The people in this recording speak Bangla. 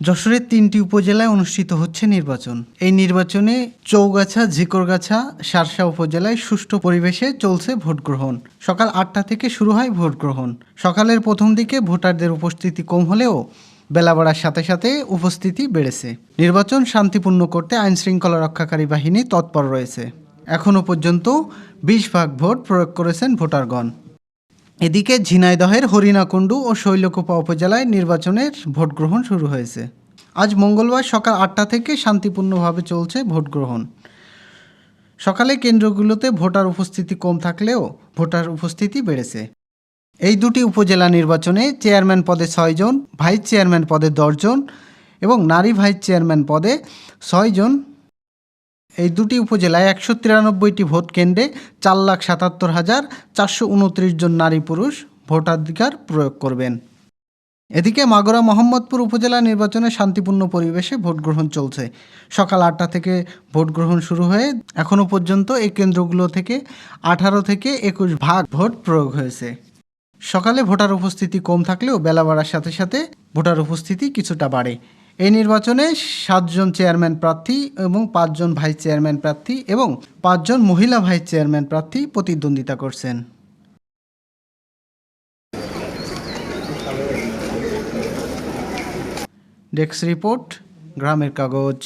যশোরের তিনটি উপজেলায় অনুষ্ঠিত হচ্ছে নির্বাচন। এই নির্বাচনে চৌগাছা, ঝিকরগাছা শার্শা উপজেলায় সুষ্ঠু পরিবেশে চলছে ভোট গ্রহণ সকাল আটটা থেকে শুরু হয় ভোট গ্রহণ সকালের প্রথম দিকে ভোটারদের উপস্থিতি কম হলেও বেলা বাড়ার সাথে সাথে উপস্থিতি বেড়েছে। নির্বাচন শান্তিপূর্ণ করতে আইন শৃঙ্খলা রক্ষাকারী বাহিনী তৎপর রয়েছে। এখনও পর্যন্ত বিশ ভাগ ভোট প্রয়োগ করেছেন ভোটারগণ। এদিকে ঝিনাইদহের হরিণাকুণ্ডু ও শৈলকুপা উপজেলায় নির্বাচনের ভোট গ্রহণ শুরু হয়েছে। আজ মঙ্গলবার সকাল আটটা থেকে শান্তিপূর্ণভাবে চলছে ভোট গ্রহণ সকালে কেন্দ্রগুলোতে ভোটার উপস্থিতি কম থাকলেও ভোটার উপস্থিতি বেড়েছে। এই দুটি উপজেলা নির্বাচনে চেয়ারম্যান পদে ছয়জন ভাইস চেয়ারম্যান পদে দশজন এবং নারী ভাইস চেয়ারম্যান পদে ছয়জন এই দুটি উপজেলায় একশো তিরানব্বইটি ভোট কেন্দ্রে চার লাখ সাতাত্তর হাজার চারশো উনত্রিশ জন নারী পুরুষ ভোটাধিকার প্রয়োগ করবেন। এদিকে মাগুরা মোহাম্মদপুর উপজেলা নির্বাচনে শান্তিপূর্ণ পরিবেশে ভোট গ্রহণ চলছে। সকাল আটটা থেকে ভোট গ্রহণ শুরু হয়ে এখনও পর্যন্ত এই কেন্দ্রগুলো থেকে আঠারো থেকে একুশ ভাগ ভোট প্রয়োগ হয়েছে। সকালে ভোটার উপস্থিতি কম থাকলেও বেলা বাড়ার সাথে সাথে ভোটার উপস্থিতি কিছুটা বাড়ে। এই নির্বাচনে সাতজন চেয়ারম্যান প্রার্থী এবং পাঁচজন ভাইস চেয়ারম্যান প্রার্থী এবং পাঁচজন মহিলা ভাইস চেয়ারম্যান প্রার্থী প্রতিদ্বন্দ্বিতা করছেন। ডেস্ক রিপোর্ট, গ্রামের কাগজ।